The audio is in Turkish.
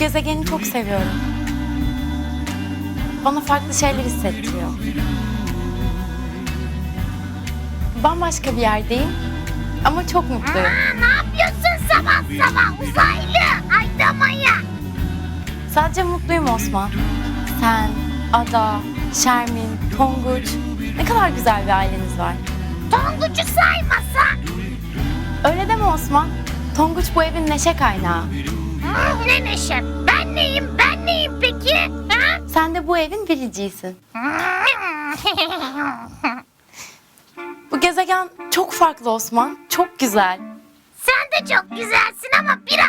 gezegeni çok seviyorum. Bana farklı şeyler hissettiriyor. Bambaşka bir yerdeyim ama çok mutluyum. Aa, ne yapıyorsun sabah sabah uzaylı? Aydamaya. Sadece mutluyum Osman. Sen, Ada, Şermin, Tonguç. Ne kadar güzel bir aileniz var. Tonguç'u saymasa. Öyle deme Osman. Tonguç bu evin neşe kaynağı. Hmm, ne neşe. Ben neyim ben neyim peki? Sen de bu evin biricisin. Bu gezegen çok farklı Osman. Çok güzel. Sen de çok güzelsin ama biraz